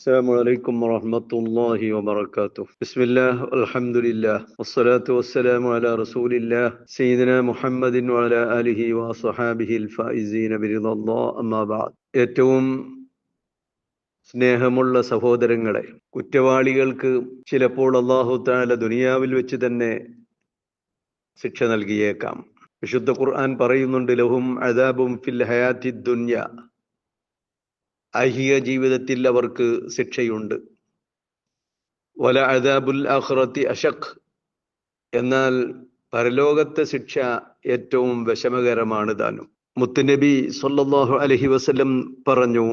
السلام عليكم ورحمة الله وبركاته بسم الله والحمد لله والصلاة والسلام على رسول الله سيدنا محمد وعلى آله وصحابه الفائزين برضا الله أما بعد ഏറ്റവും സ്നേഹമുള്ള സഹോദരങ്ങളെ കുറ്റവാളികൾക്ക് ചിലപ്പോൾ അള്ളാഹു താല ദുനിയാവിൽ വെച്ച് തന്നെ ശിക്ഷ നൽകിയേക്കാം വിശുദ്ധ ഖുർആൻ പറയുന്നുണ്ട് ലഹും അദാബും ഫിൽ ഹയാത്തി ദുന്യ ഐഹിക ജീവിതത്തിൽ അവർക്ക് ശിക്ഷയുണ്ട്. വല അദാബുൽ അഹ്റത്തി അഷഖ് എന്നാൽ പരലോകത്തെ ശിക്ഷ ഏറ്റവും വിഷമകരമാണ് താനും. മുത്തുനബി സല്ലല്ലാഹു അലൈഹി വസല്ലം പറഞ്ഞു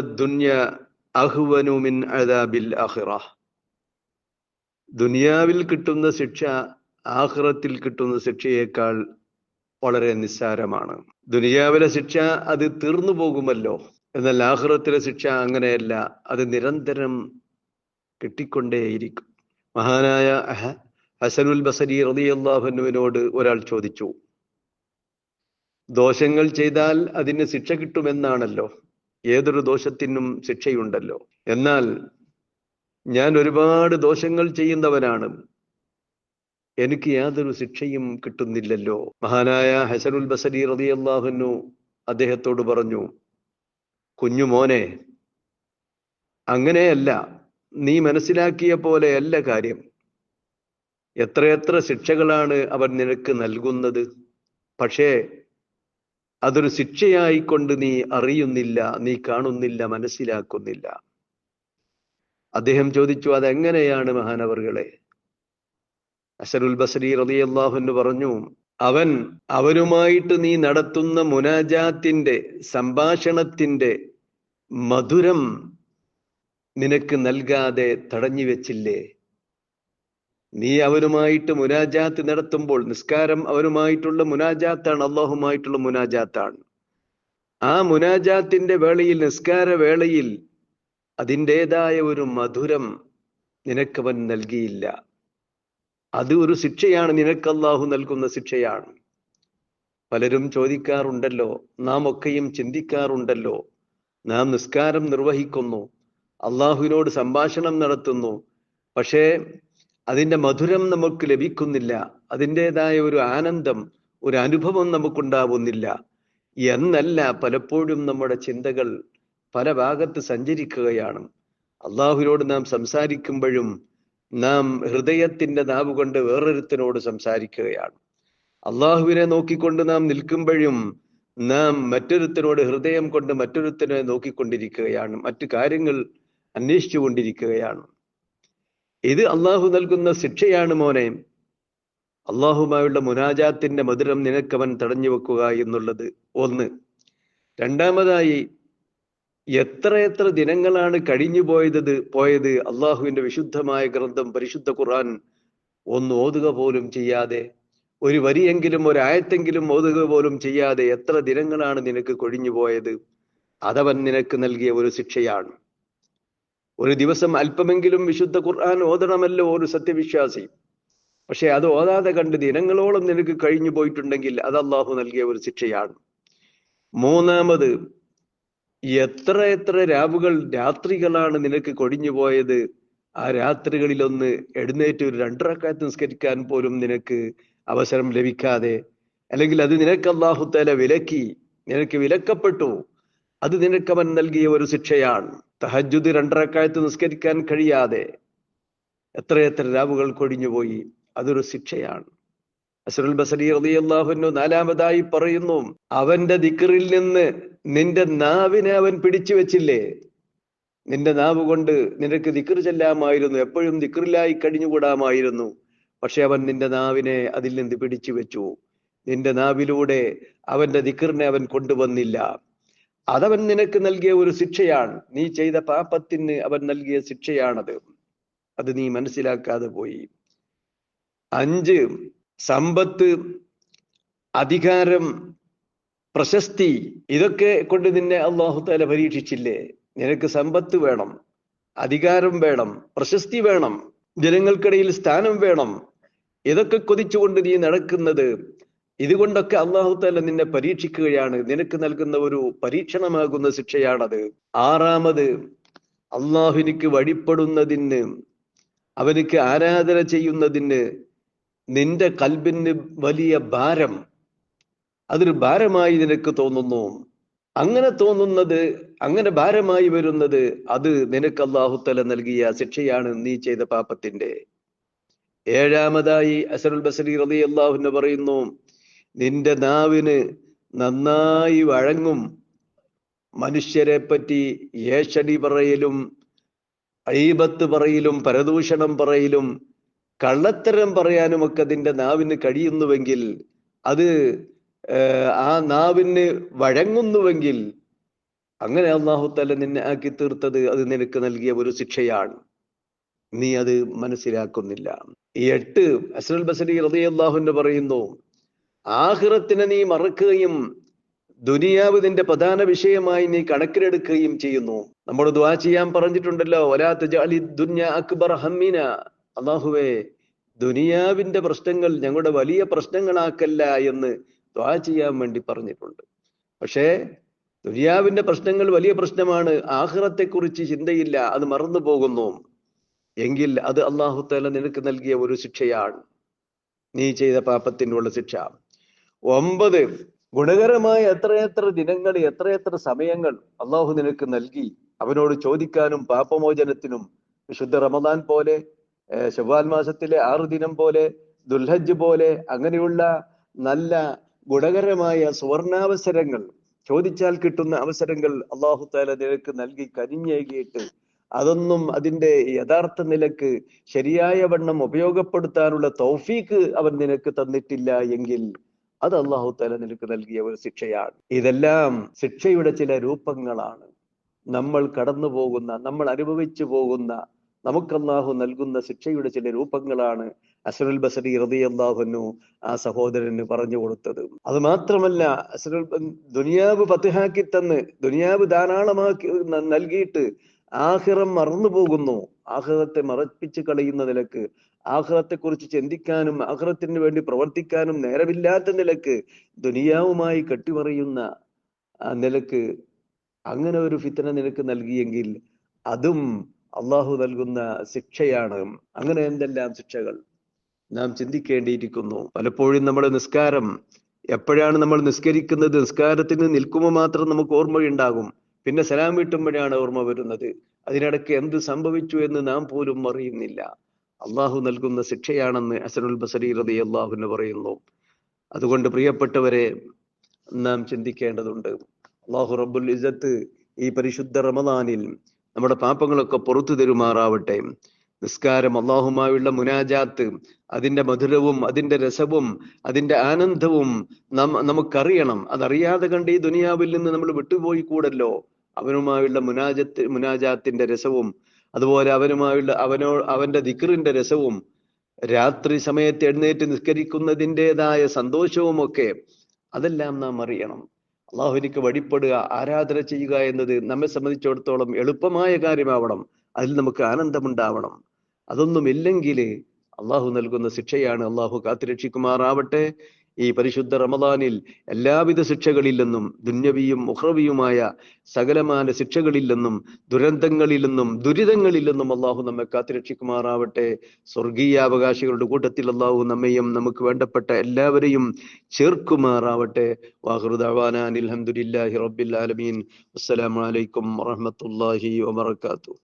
ദുന്യ അഹ്വനു മിൻ അദാബിൽ ആഖിറ. ദുനിയാവിൽ കിട്ടുന്ന ശിക്ഷ ആഖിറത്തിൽ കിട്ടുന്ന ശിക്ഷയേക്കാൾ വളരെ നിസ്സാരമാണ്. ദുനിയാവിലെ ശിക്ഷ അത് തീർന്നു പോകുമല്ലോ? എന്നാൽ ആഹ്റത്തിലെ ശിക്ഷ അങ്ങനെയല്ല. അത് നിരന്തരം കിട്ടിക്കൊണ്ടേയിരിക്കും. മഹാനായ ഹസനുൽ ബസരി റതിയല്ലാഹുവിനോട് ഒരാൾ ചോദിച്ചു ദോഷങ്ങൾ ചെയ്താൽ അതിന് ശിക്ഷ കിട്ടുമെന്നാണല്ലോ? ഏതൊരു ദോഷത്തിനും ശിക്ഷയുണ്ടല്ലോ? എന്നാൽ ഞാൻ ഒരുപാട് ദോഷങ്ങൾ ചെയ്യുന്നവനാണ്. എനിക്ക് യാതൊരു ശിക്ഷയും കിട്ടുന്നില്ലല്ലോ. മഹാനായ ഹസനുൽ ബസരി റതി അള്ളാഹുനു അദ്ദേഹത്തോട് പറഞ്ഞു കുഞ്ഞുമോനെ അങ്ങനെയല്ല നീ മനസ്സിലാക്കിയ പോലെയല്ല കാര്യം. എത്രയെത്ര ശിക്ഷകളാണ് അവൻ നിനക്ക് നൽകുന്നത്. പക്ഷേ അതൊരു ശിക്ഷയായിക്കൊണ്ട് നീ അറിയുന്നില്ല നീ കാണുന്നില്ല മനസ്സിലാക്കുന്നില്ല. അദ്ദേഹം ചോദിച്ചു അതെങ്ങനെയാണ് മഹാനവറുകളെ? അസരുൽ ബസരി റളിയല്ലാഹു പറഞ്ഞു അവൻ അവരുമായിട്ട് നീ നടത്തുന്ന മുനാജാത്തിന്റെ സംഭാഷണത്തിന്റെ മധുരം നിനക്ക് നൽകാതെ തടഞ്ഞു വെച്ചില്ലേ? നീ അവരുമായിട്ട് മുനാജാത്ത് നടത്തുമ്പോൾ നിസ്കാരം അവരുമായിട്ടുള്ള മുനാജാത്താണ് അള്ളാഹുമായിട്ടുള്ള മുനാജാത്താണ്. ആ മുനാജാത്തിന്റെ വേളയിൽ നിസ്കാര വേളയിൽ അതിന്റെതായ ഒരു മധുരം നിനക്കവൻ നൽകിയില്ല. അത് ഒരു ശിക്ഷയാണ് നിനക്ക് അള്ളാഹു നൽകുന്ന ശിക്ഷയാണ്. പലരും ചോദിക്കാറുണ്ടല്ലോ നാം ഒക്കെയും ചിന്തിക്കാറുണ്ടല്ലോ നാം നിസ്കാരം നിർവഹിക്കുന്നു അള്ളാഹുവിനോട് സംഭാഷണം നടത്തുന്നു പക്ഷേ അതിന്റെ മധുരം നമുക്ക് ലഭിക്കുന്നില്ല അതിന്റെതായ ഒരു ആനന്ദം ഒരു അനുഭവം നമുക്കുണ്ടാവുന്നില്ല. എന്നല്ല പലപ്പോഴും നമ്മുടെ ചിന്തകൾ പല ഭാഗത്ത് സഞ്ചരിക്കുകയാണ്. അള്ളാഹുവിനോട് നാം സംസാരിക്കുമ്പോഴും നാം ഹൃദയത്തിന്റെ നാവ് കൊണ്ട് വേറൊരുത്തനോട് സംസാരിക്കുകയാണ്. അള്ളാഹുവിനെ നോക്കിക്കൊണ്ട് നാം നിൽക്കുമ്പോഴും നാം മറ്റൊരുത്തനോട് ഹൃദയം കൊണ്ട് മറ്റൊരുത്തനെ നോക്കിക്കൊണ്ടിരിക്കുകയാണ്. മറ്റു കാര്യങ്ങൾ അന്വേഷിച്ചു കൊണ്ടിരിക്കുകയാണ്. ഇത് അള്ളാഹു നൽകുന്ന ശിക്ഷയാണ് മോനെ. അള്ളാഹുമായുള്ള മുനാജാത്തിന്റെ മധുരം നിനക്കവൻ തടഞ്ഞു വെക്കുക എന്നുള്ളത് ഒന്ന്. രണ്ടാമതായി എത്ര എത്ര ദിനങ്ങളാണ് കഴിഞ്ഞു പോയത് പോയത്? അള്ളാഹുവിന്റെ വിശുദ്ധമായ ഗ്രന്ഥം പരിശുദ്ധ ഖുർആൻ ഒന്ന് ഓതുക പോലും ചെയ്യാതെ ഒരു വരിയെങ്കിലും ഒരായത്തെങ്കിലും ഓതുക പോലും ചെയ്യാതെ എത്ര ദിനങ്ങളാണ് നിനക്ക് കൊഴിഞ്ഞു പോയത്? അതവൻ നിനക്ക് നൽകിയ ഒരു ശിക്ഷയാണ്. ഒരു ദിവസം അല്പമെങ്കിലും വിശുദ്ധ ഖുർആൻ ഓതണമല്ലോ ഒരു സത്യവിശ്വാസി. പക്ഷെ അത് ഓതാതെ കണ്ട് ദിനങ്ങളോളം നിനക്ക് കഴിഞ്ഞു പോയിട്ടുണ്ടെങ്കിൽ അത് അള്ളാഹു നൽകിയ ഒരു ശിക്ഷയാണ്. മൂന്നാമത് എത്ര എത്ര രാവുകൾ രാത്രികളാണ് നിനക്ക് കൊടിഞ്ഞു പോയത്? ആ രാത്രികളിലൊന്ന് എഴുന്നേറ്റ് ഒരു രണ്ടരക്കാലത്ത് നിസ്കരിക്കാൻ പോലും നിനക്ക് അവസരം ലഭിക്കാതെ. അല്ലെങ്കിൽ അത് നിനക്ക് അള്ളാഹുത്തല വിലക്കി നിനക്ക് വിലക്കപ്പെട്ടു. അത് നിനക്ക് അവൻ നൽകിയ ഒരു ശിക്ഷയാണ്. തഹജുദ് രണ്ടരക്കാലത്ത് നിസ്കരിക്കാൻ കഴിയാതെ എത്രയെത്ര രാവുകൾ കൊടിഞ്ഞുപോയി അതൊരു ശിക്ഷയാണ്. അസറുൽ ബസരി റളിയല്ലാഹുവിനു നാലാമതായി പറയുന്നു അവന്റെ ദിക്കറിൽ നിന്ന് നിന്റെ നാവിനെ അവൻ പിടിച്ചു വെച്ചില്ലേ? നിന്റെ നാവ് കൊണ്ട് നിനക്ക് ദിക്കർ ചെല്ലാമായിരുന്നു എപ്പോഴും ദിക്കറിലായി കഴിഞ്ഞുകൂടാമായിരുന്നു. പക്ഷെ അവൻ നിന്റെ നാവിനെ അതിൽ നിന്ന് പിടിച്ചു വെച്ചു. നിന്റെ നാവിലൂടെ അവന്റെ ദിക്കറിനെ അവൻ കൊണ്ടുവന്നില്ല. അതവൻ നിനക്ക് നൽകിയ ഒരു ശിക്ഷയാണ്. നീ ചെയ്ത പാപത്തിന് അവൻ നൽകിയ ശിക്ഷയാണത്. അത് നീ മനസ്സിലാക്കാതെ പോയി. അഞ്ച് സമ്പത്ത് അധികാരം പ്രശസ്തി ഇതൊക്കെ കൊണ്ട് നിന്നെ അള്ളാഹു താല പരീക്ഷിച്ചില്ലേ? നിനക്ക് സമ്പത്ത് വേണം അധികാരം വേണം പ്രശസ്തി വേണം ജനങ്ങൾക്കിടയിൽ സ്ഥാനം വേണം. ഇതൊക്കെ കൊതിച്ചുകൊണ്ട് നീ നടക്കുന്നത് ഇതുകൊണ്ടൊക്കെ അള്ളാഹു താല നിന്നെ പരീക്ഷിക്കുകയാണ്. നിനക്ക് നൽകുന്ന ഒരു പരീക്ഷണമാകുന്ന ശിക്ഷയാണത്. ആറാമത് അള്ളാഹുവിനിക്ക് വഴിപ്പെടുന്നതിന് അവനിക്ക് ആരാധന ചെയ്യുന്നതിന് നിന്റെ കൽബിന് വലിയ ഭാരം. അതൊരു ഭാരമായി നിനക്ക് തോന്നുന്നു. അങ്ങനെ തോന്നുന്നത് അങ്ങനെ ഭാരമായി വരുന്നത് അത് നിനക്ക് അള്ളാഹുത്തല നൽകിയ ശിക്ഷയാണ് നീ ചെയ്ത പാപത്തിന്റെ ഏഴാമതായി അസറുൽ ബസരി റതി അള്ളാഹുന്ന് പറയുന്നു നിന്റെ നാവിന് നന്നായി വഴങ്ങും. മനുഷ്യരെ പറ്റി ഏഷടി പറയലും ഐബത്ത് പറയലും പരദൂഷണം പറയലും കള്ളത്തരം പറയാനുമൊക്കെ അതിന്റെ നാവിന് കഴിയുന്നുവെങ്കിൽ അത് ആ നാവിന് വഴങ്ങുന്നുവെങ്കിൽ അങ്ങനെ അള്ളാഹുത്തല നിന്നെ ആക്കി തീർത്തത് അത് നിനക്ക് നൽകിയ ഒരു ശിക്ഷയാണ്. നീ അത് മനസ്സിലാക്കുന്നില്ല. ഈ എട്ട് അസ്ലൽ ബസരി അള്ളാഹുന്ന് പറയുന്നു ആഹ്റത്തിനെ നീ മറക്കുകയും ദുനിയാവ് നിന്റെ പ്രധാന വിഷയമായി നീ കണക്കിലെടുക്കുകയും ചെയ്യുന്നു. നമ്മൾ ദ്വാ ചെയ്യാൻ പറഞ്ഞിട്ടുണ്ടല്ലോ ഒലാത്ത് ജാലി ദുന്യ അക്ബർ ഹമ്മിന അള്ളാഹുവേ ദുനിയാവിന്റെ പ്രശ്നങ്ങൾ ഞങ്ങളുടെ വലിയ പ്രശ്നങ്ങളാക്കല്ല എന്ന് ദ്വാ ചെയ്യാൻ വേണ്ടി പറഞ്ഞിട്ടുണ്ട്. പക്ഷേ ദുനിയാവിന്റെ പ്രശ്നങ്ങൾ വലിയ പ്രശ്നമാണ് ആഹ്റത്തെക്കുറിച്ച് ചിന്തയില്ല അത് മറന്നു പോകുന്നു. എങ്കിൽ അത് അള്ളാഹു തല നിനക്ക് നൽകിയ ഒരു ശിക്ഷയാണ്. നീ ചെയ്ത പാപത്തിനുള്ള ശിക്ഷ. ഒമ്പത് ഗുണകരമായ എത്രയെത്ര ദിനങ്ങൾ എത്രയെത്ര സമയങ്ങൾ അള്ളാഹു നിനക്ക് നൽകി. അവനോട് ചോദിക്കാനും പാപമോചനത്തിനും വിശുദ്ധ റമദാൻ പോലെ ഷവ്വാൽ മാസത്തിലെ ആറ് ദിനം പോലെ ദുൽഹജ് പോലെ അങ്ങനെയുള്ള നല്ല ഗുണകരമായ സുവർണാവസരങ്ങൾ ചോദിച്ചാൽ കിട്ടുന്ന അവസരങ്ങൾ അള്ളാഹു താല നിനക്ക് നൽകി കനിഞ്ഞേകിയിട്ട് അതൊന്നും അതിന്റെ യഥാർത്ഥ നിലയ്ക്ക് ശരിയായ വണ്ണം ഉപയോഗപ്പെടുത്താനുള്ള തൗഫീക്ക് അവൻ നിനക്ക് തന്നിട്ടില്ല എങ്കിൽ അത് അള്ളാഹു താല നിനക്ക് നൽകിയ ഒരു ശിക്ഷയാണ്. ഇതെല്ലാം ശിക്ഷയുടെ ചില രൂപങ്ങളാണ്. നമ്മൾ കടന്നു പോകുന്ന നമ്മൾ അനുഭവിച്ചു പോകുന്ന നമുക്ക് അള്ളാഹു നൽകുന്ന ശിക്ഷയുടെ ചില രൂപങ്ങളാണ് അസറുൽ ബസരി റതി അള്ളാഹുനു ആ സഹോദരന് പറഞ്ഞു കൊടുത്തത്. അത് മാത്രമല്ല അസറുൽ ദുനിയാവ് പത്തിഹാക്കി തന്ന് ദുനിയാവ് ധാരാളമാക്കി നൽകിയിട്ട് ആഹിറം മറന്നു പോകുന്നു ആഹിറത്തെ മറപ്പിച്ച് കളയുന്ന നിലയ്ക്ക് ആഹ്റത്തെ കുറിച്ച് ചിന്തിക്കാനും ആഹ്റത്തിന് വേണ്ടി പ്രവർത്തിക്കാനും നേരമില്ലാത്ത നിലയ്ക്ക് ദുനിയാവുമായി കെട്ടിമറിയുന്ന നിലയ്ക്ക് അങ്ങനെ ഒരു ഫിത്തന നിനക്ക് നൽകിയെങ്കിൽ അതും അള്ളാഹു നൽകുന്ന ശിക്ഷയാണ്. അങ്ങനെ എന്തെല്ലാം ശിക്ഷകൾ? നാം ചിന്തിക്കേണ്ടിയിരിക്കുന്നു. പലപ്പോഴും നമ്മുടെ നിസ്കാരം എപ്പോഴാണ് നമ്മൾ നിസ്കരിക്കുന്നത്? നിസ്കാരത്തിന് നിൽക്കുമ്പോൾ മാത്രം നമുക്ക് ഓർമ്മയുണ്ടാകും. പിന്നെ സലാം വീട്ടുമ്പോഴാണ് ഓർമ്മ വരുന്നത്. അതിനിടയ്ക്ക് എന്ത് സംഭവിച്ചു എന്ന് നാം പോലും അറിയുന്നില്ല. അള്ളാഹു നൽകുന്ന ശിക്ഷയാണെന്ന് അസനുൽ ബസരി റതി അള്ളാഹുന് പറയുന്നു. അതുകൊണ്ട് പ്രിയപ്പെട്ടവരെ നാം ചിന്തിക്കേണ്ടതുണ്ട്. അള്ളാഹു റബ്ബുൽ ഇസത്ത് ഈ പരിശുദ്ധ റമദാനിൽ നമ്മുടെ പാപങ്ങളൊക്കെ പുറത്തു തരുമാറാവട്ടെ. നിസ്കാരം അള്ളാഹുമായുള്ള മുനാജാത്ത് അതിന്റെ മധുരവും അതിന്റെ രസവും അതിന്റെ ആനന്ദവും നം നമുക്കറിയണം. അതറിയാതെ കണ്ട് ഈ ദുനിയാവിൽ നിന്ന് നമ്മൾ വിട്ടുപോയി കൂടല്ലോ. അവനുമായുള്ള മുനാജത്ത് മുനാജാത്തിന്റെ രസവും അതുപോലെ അവനുമായുള്ള അവനോ അവന്റെ ദിക്റിന്റെ രസവും രാത്രി സമയത്ത് എഴുന്നേറ്റ് നിസ്കരിക്കുന്നതിന്റെതായ സന്തോഷവും ഒക്കെ അതെല്ലാം നാം അറിയണം. അള്ളാഹുവിനിക്ക് വഴിപ്പെടുക ആരാധന ചെയ്യുക എന്നത് നമ്മെ സംബന്ധിച്ചിടത്തോളം എളുപ്പമായ കാര്യമാവണം. അതിൽ നമുക്ക് ആനന്ദമുണ്ടാവണം. അതൊന്നുമില്ലെങ്കിൽ അള്ളാഹു നൽകുന്ന ശിക്ഷയാണ് അള്ളാഹു കാത്തുരക്ഷിക്കുമാറാവട്ടെ. ഈ പരിശുദ്ധ റമദാനിൽ എല്ലാവിധ ശിക്ഷകളിൽ നിന്നും ദുന്യവിയും മുഹ്റവിയുമായ സകലമാന ശിക്ഷകളിൽ നിന്നും ദുരന്തങ്ങളിൽ നിന്നും ദുരിതങ്ങളിൽ നിന്നും അള്ളാഹു നമ്മെ കാത്തുരക്ഷിക്കുമാറാവട്ടെ. സ്വർഗീയാവകാശികളുടെ കൂട്ടത്തിൽ അള്ളാഹു നമ്മയും നമുക്ക് വേണ്ടപ്പെട്ട എല്ലാവരെയും ചേർക്കുമാറാവട്ടെ. വാഹൃദാൻ അലഹമുല്ലാഹി റബ്ബിൽ ആലമീൻ. അസ്സലാമലൈക്കും വറഹമത്തല്ലാഹി വബർക്കാത്തു